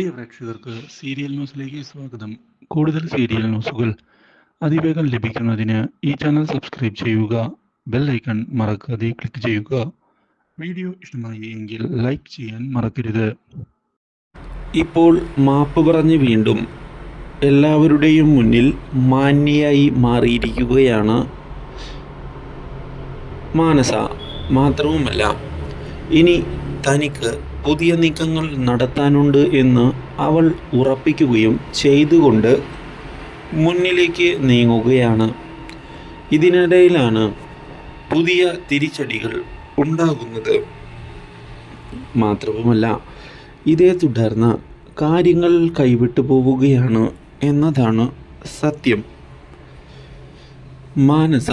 പ്രിയ പ്രേക്ഷകർക്ക് സീരിയൽ ന്യൂസിലേക്ക് സ്വാഗതം. കൂടുതൽ സീരിയൽ ന്യൂസുകൾ അതിവേഗം ലഭിക്കുന്നതിന് ഈ ചാനൽ സബ്സ്ക്രൈബ് ചെയ്യുക ബെൽ ഐക്കൺ മറക്കാതെ ക്ലിക്ക് ചെയ്യുക. വീഡിയോ ഇഷ്ടമായി എങ്കിൽ ലൈക്ക് ചെയ്യാൻ മറക്കരുത്. ഇപ്പോൾ മാപ്പ് പറഞ്ഞ് വീണ്ടും എല്ലാവരുടെയും മുന്നിൽ മാന്യയായി മാറിയിരിക്കുകയാണ് മാനസ. മാത്രവുമല്ല ഇനി തനിക്ക് പുതിയ നീക്കങ്ങൾ നടത്താനുണ്ട് എന്ന് അവൾ ഉറപ്പിക്കുകയും ചെയ്തുകൊണ്ട് മുന്നിലേക്ക് നീങ്ങുകയാണ്. ഇതിനിടയിലാണ് പുതിയ തിരിച്ചടികൾ ഉണ്ടാകുന്നത്. മാത്രവുമല്ല ഇതേ തുടർന്ന് കാര്യങ്ങൾ കൈവിട്ടു പോവുകയാണ് എന്നതാണ് സത്യം. മാനസ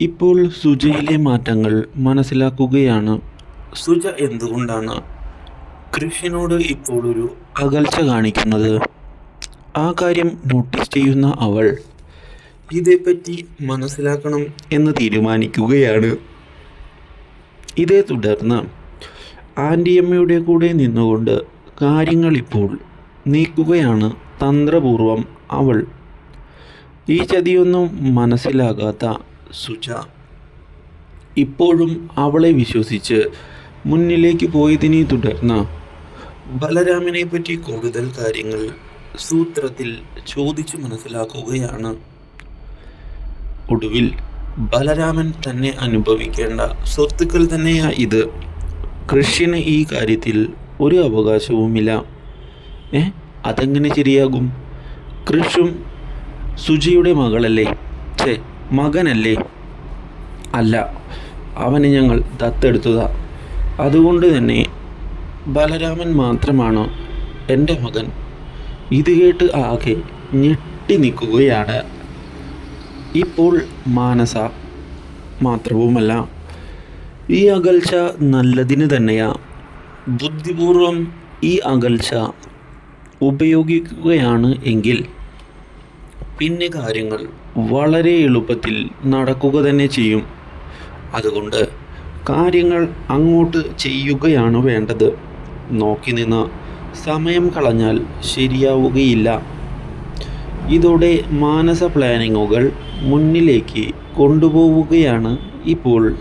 ഇപ്പോൾ സുജയിലെ മാറ്റങ്ങൾ മനസ്സിലാക്കുകയാണ്. സുജ എന്തുകൊണ്ടാണ് കൃഷിനോട് ഇപ്പോൾ ഒരു അകൽച്ച കാണിക്കുന്നത്? ആ കാര്യം നോട്ടീസ് ചെയ്യുന്ന അവൾ ഇതേപ്പറ്റി മനസ്സിലാക്കണം എന്ന് തീരുമാനിക്കുകയാണ്. ഇതേ തുടർന്ന് ആന്റിയമ്മയുടെ കൂടെ നിന്നുകൊണ്ട് കാര്യങ്ങൾ ഇപ്പോൾ നീക്കുകയാണ് തന്ത്രപൂർവം അവൾ. ഈ ചതിയൊന്നും മനസ്സിലാകാത്ത സുജ ഇപ്പോഴും അവളെ വിശ്വസിച്ച് മുന്നിലേക്ക് പോയതിനെ തുടർന്ന്. ബലരാമനെ പറ്റി കൂടുതൽ കാര്യങ്ങൾ സൂത്രത്തിൽ ചോദിച്ചു മനസ്സിലാക്കുകയാണ്. ഒടുവിൽ ബലരാമൻ തന്നെ അനുഭവിക്കേണ്ട സ്വത്തുക്കൾ തന്നെയാ ഇത്. കൃഷ്യന് ഈ കാര്യത്തിൽ ഒരു അവകാശവുമില്ല. ഏ? അതെങ്ങനെ ശരിയാകും? കൃഷും സുജിയുടെ മകളല്ലേ? ഛേ മകനല്ലേ? അല്ല അവനെ ഞങ്ങൾ ദത്തെടുത്തതാ. അതുകൊണ്ട് തന്നെ ബലരാമൻ മാത്രമാണോ എന്റെ മകൻ? ഇത് കേട്ട് ആകെ ഞെട്ടി നിൽക്കുകയാണ്. ഇപ്പോൾ മാനസ മാത്രവുമല്ല ഈ അകൽച്ച നല്ലതിന് തന്നെയാ. ബുദ്ധിപൂർവം ഈ അകൽച്ച ഉപയോഗിക്കുകയാണ് എങ്കിൽ പിന്നെ കാര്യങ്ങൾ വളരെ എളുപ്പത്തിൽ നടക്കുക തന്നെ ചെയ്യും. അതുകൊണ്ട് കാര്യങ്ങൾ അങ്ങോട്ട് ചെയ്യുകയാണ് വേണ്ടത്. നോക്കി നിന്ന് സമയം കളഞ്ഞാൽ ശരിയാവുകയില്ല. ഇതോടെ മാനസ പ്ലാനിങ്ങുകൾ മുന്നിലേക്ക് കൊണ്ടുപോവുകയാണ് ഇപ്പോൾ.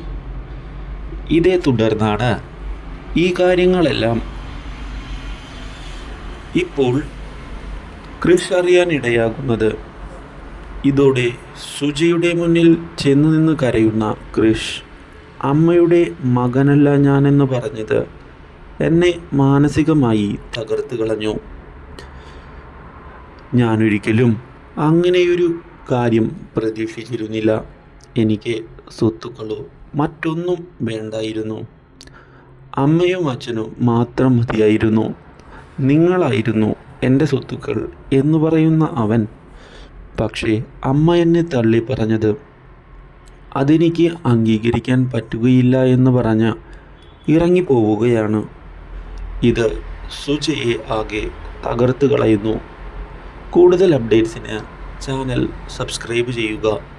ഇതേ തുടർന്നാണ് ഈ കാര്യങ്ങളെല്ലാം ഇപ്പോൾ കൃഷി അറിയാനിടയാകുന്നത് ഇതോടെ സുജിയുടെ മുന്നിൽ ചെന്നു നിന്ന് കരയുന്ന കൃഷ് അമ്മയുടെ മകനല്ല ഞാനെന്ന് പറഞ്ഞത് എന്നെ മാനസികമായി തകർത്ത് കളഞ്ഞു. ഞാനൊരിക്കലും അങ്ങനെയൊരു കാര്യം പ്രതീക്ഷിച്ചിരുന്നില്ല. എനിക്ക് സ്വത്തുക്കളോ മറ്റൊന്നും വേണ്ടായിരുന്നു. അമ്മയും അച്ഛനും മാത്രം മതിയായിരുന്നു. നിങ്ങളായിരുന്നു എന്റെ സ്വത്തുക്കൾ എന്ന് പറയുന്ന അവൻ. പക്ഷേ അമ്മ എന്നെ തള്ളി പറഞ്ഞത് അതെനിക്ക് അംഗീകരിക്കാൻ പറ്റുകയില്ല എന്ന് പറഞ്ഞ് ഇറങ്ങിപ്പോവുകയാണ്. ഇത് സുജയെ ആകെ തകർത്ത് കളയുന്നു കൂടുതൽ അപ്ഡേറ്റ്സിന് ചാനൽ സബ്സ്ക്രൈബ് ചെയ്യുക.